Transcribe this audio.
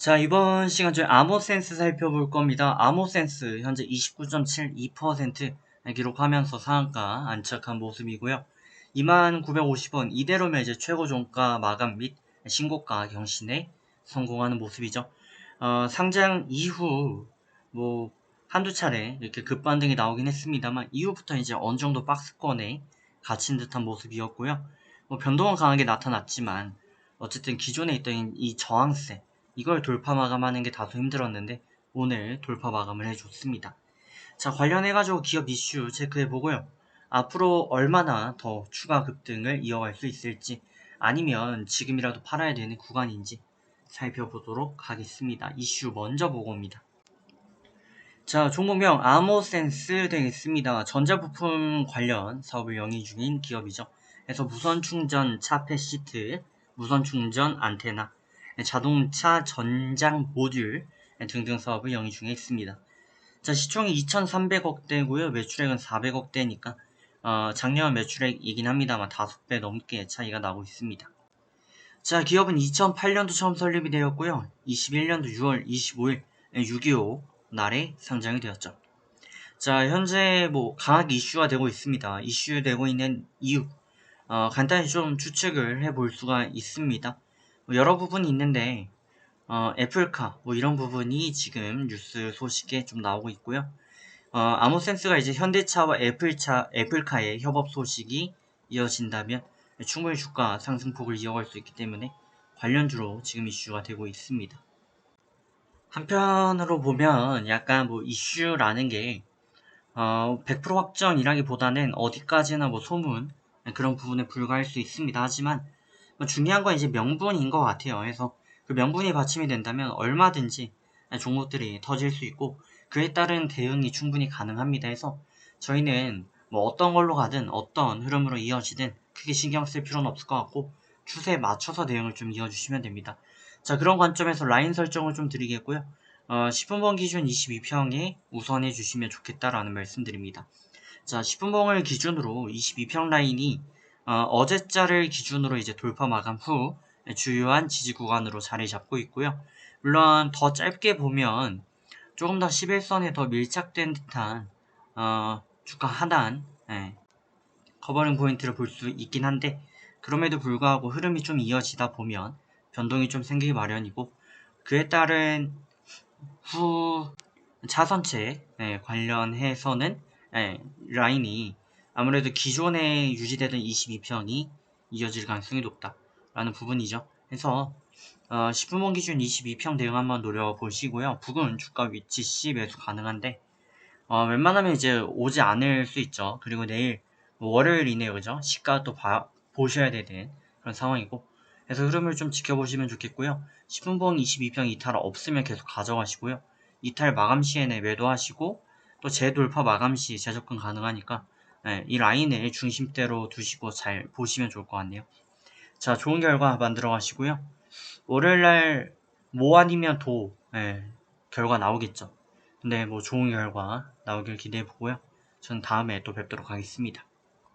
자, 이번 시간 저희 암호센스 살펴볼 겁니다. 암호센스 현재 29.72% 기록하면서 상한가 안착한 모습이고요. 2950원 이대로면 이제 최고 종가 마감 및 신고가 경신에 성공하는 모습이죠. 어, 상장 이후 뭐 한두 차례 이렇게 급반등이 나오긴 했습니다만 이후부터 이제 어느 정도 박스권에 갇힌 듯한 모습이었고요. 뭐 변동은 강하게 나타났지만 어쨌든 기존에 있던 이 저항세 이걸 돌파 마감하는 게 다소 힘들었는데 오늘 돌파 마감을 해줬습니다. 자 관련해가지고 기업 이슈 체크해보고요. 앞으로 얼마나 더 추가 급등을 이어갈 수 있을지 아니면 지금이라도 팔아야 되는 구간인지 살펴보도록 하겠습니다. 이슈 먼저 보고 옵니다. 자, 종목명 아모센스 되겠습니다. 전자부품 관련 사업을 영위 중인 기업이죠. 그래서 무선 충전 차폐 시트, 무선 충전 안테나, 자동차 전장 모듈 등등 사업을 영위 중에 있습니다. 자, 시총이 2,300억대고요. 매출액은 400억대니까 어, 작년 매출액이긴 합니다만 5배 넘게 차이가 나고 있습니다. 자, 기업은 2008년도 처음 설립이 되었고요. 21년도 6월 25일 6.25 날에 상장이 되었죠. 자, 현재 뭐 강하게 이슈가 되고 있습니다. 이슈되고 있는 이유 어, 간단히 좀 추측을 해볼 수가 있습니다. 뭐 여러 부분이 있는데 어, 애플카 뭐 이런 부분이 지금 뉴스 소식에 좀 나오고 있고요. 어, 아모센스가 이제 현대차와 애플차, 애플카의 협업 소식이 이어진다면 충분히 주가 상승폭을 이어갈 수 있기 때문에 관련주로 지금 이슈가 되고 있습니다. 한편으로 보면 약간 뭐 이슈라는 게 어, 100% 확정이라기보다는 어디까지나 뭐 소문 그런 부분에 불과할 수 있습니다. 하지만 뭐 중요한 건 이제 명분인 것 같아요. 그래서 그 명분이 받침이 된다면 얼마든지 종목들이 터질 수 있고 그에 따른 대응이 충분히 가능합니다. 해서 저희는 뭐 어떤 걸로 가든 어떤 흐름으로 이어지든 크게 신경 쓸 필요는 없을 것 같고 추세에 맞춰서 대응을 좀 이어주시면 됩니다. 자 그런 관점에서 라인 설정을 좀 드리겠고요. 어, 10분봉 기준 22평에 우선해 주시면 좋겠다라는 말씀드립니다. 자 10분봉을 기준으로 22평 라인이 어, 제자를 기준으로 이제 돌파 마감 후 주요한 지지 구간으로 자리 잡고 있고요. 물론 더 짧게 보면 조금 더 11선에 더 밀착된 듯한 어, 주가 하단 예, 커버링 포인트를 볼 수 있긴 한데 그럼에도 불구하고 흐름이 좀 이어지다 보면 변동이 좀 생기기 마련이고 그에 따른 후 차선체 예, 관련해서는 예, 라인이 아무래도 기존에 유지되던 22평이 이어질 가능성이 높다라는 부분이죠. 그래서 어, 10분봉 기준 22평 대응 한번 노려보시고요. 북은 주가 위치 C 매수 가능한데 어, 웬만하면 이제 오지 않을 수 있죠. 그리고 내일 뭐 월요일이네요. 그죠? 시가 또 봐, 보셔야 되는 그런 상황이고 그래서 흐름을 좀 지켜보시면 좋겠고요. 10분봉 22평 이탈 없으면 계속 가져가시고요. 이탈 마감 시에는 매도하시고 또 재돌파 마감 시 재접근 가능하니까 네, 이 라인을 중심대로 두시고 잘 보시면 좋을 것 같네요. 자, 좋은 결과 만들어 가시고요. 월요일날 뭐 아니면 도 네, 결과 나오겠죠. 근데 뭐 좋은 결과 나오길 기대해 보고요. 저는 다음에 또 뵙도록 하겠습니다.